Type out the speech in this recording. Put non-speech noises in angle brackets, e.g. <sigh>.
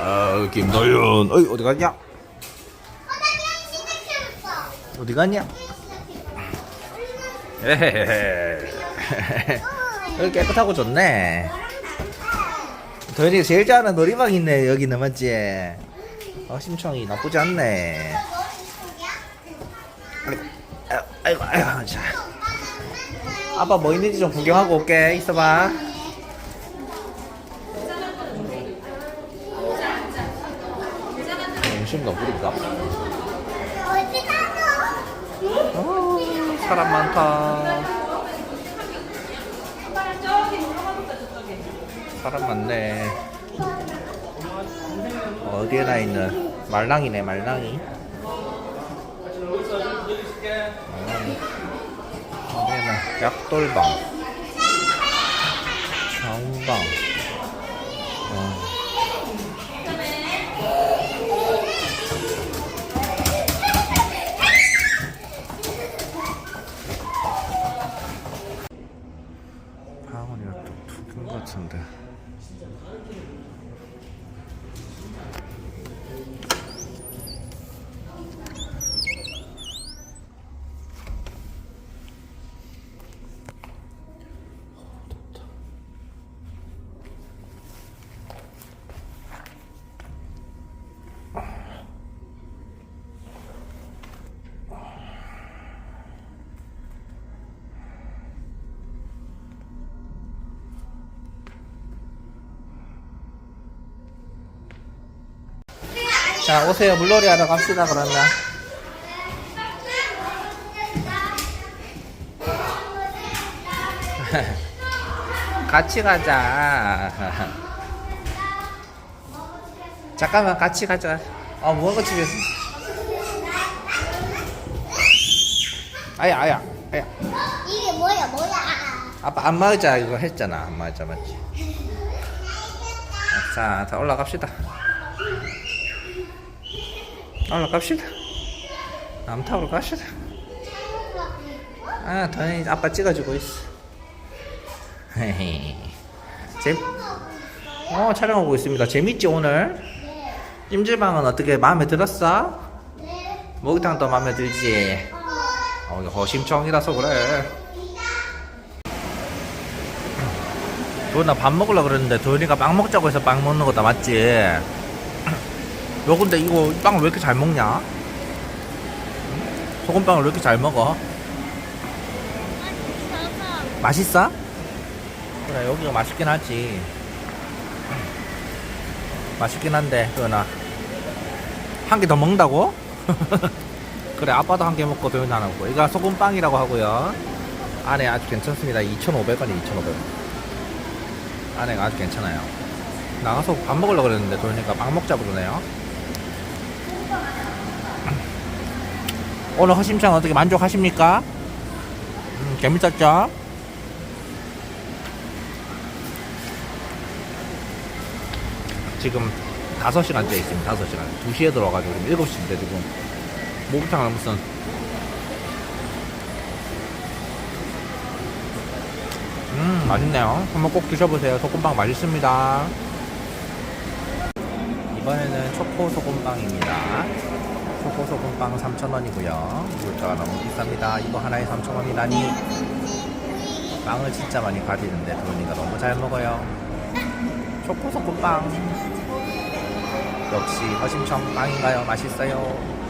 어, 김도윤. 어이, 어디 갔냐? 어디 갔냐? 에헤헤헤. 여기 깨끗하고 좋네. 도현이가 제일 좋아하는 놀이방 있네, 여기는, 맞지? 어, 심청이 나쁘지 않네. 아이고, 아이고, 아이고, 자. 아빠 뭐 있는지 좀 구경하고 올게. 있어봐. 음식 너무 부린다. 어, 사람 많다. 사람 많네. 어디에 나 있는 말랑이네 말랑이. 말랑이. 어디에나 약돌방, 정방. 또두근 같 자 오세요 물놀이 하러 갑시다 그러면. <laughs> 같이 가자. <laughs> 잠깐만 같이 가자. 아 무언가 집에서. 아야 아야 아야. 이게 뭐야 뭐야 아빠 안 맞자 이거 했잖아 안 맞자 맞지. 자, 다 올라갑시다. 올라갑시다. 남 타고 갑시다. 아, 더니 아빠 찍어주고 있어. 헤헤. 재, 어, 촬영하고 있습니다. 재밌지, 오늘? 찜질방은 어떻게 마음에 들었어? 목욕탕도 마음에 들지? 어, 이거 허심청이라서 그래. 도현아 밥 먹으려 그랬는데 도현이가 빵 먹자고 해서 빵 먹는 거다 맞지? 너 근데 이거 이 빵을 왜 이렇게 잘 먹냐? 응? 소금빵을 왜 이렇게 잘 먹어? 맛있어? 그래 여기가 맛있긴 하지 맛있긴 한데 도현아 한 개 더 먹는다고? <laughs> 그래 아빠도 한 개 먹고 도현이 하나 먹고 이거 소금빵이라고 하고요 안에 아주 괜찮습니다 2,500원이 2,500원 안에가 아주 괜찮아요. 나가서 밥 먹으려고 그랬는데 도현이가 빵 먹자고 그러네요. 오늘 허심창 어떻게 만족하십니까? 음, 재밌었죠? 지금 5시간째 있습니다. 5시간. 2시에 들어가지고 지금 7시인데 지금 목욕탕을 무슨 음 맛있네요 한번 꼭 드셔보세요 소금빵 맛있습니다 이번에는 초코 소금빵입니다 초코 소 금빵 3,000원이고요. 물가가 너무 비쌉니다. 이거 하나에 3,000원이라니. 빵을 진짜 많이 가지는데 도현이가 너무 잘 먹어요. 초코 소 금빵. 역시 허심청 빵인가요? 맛있어요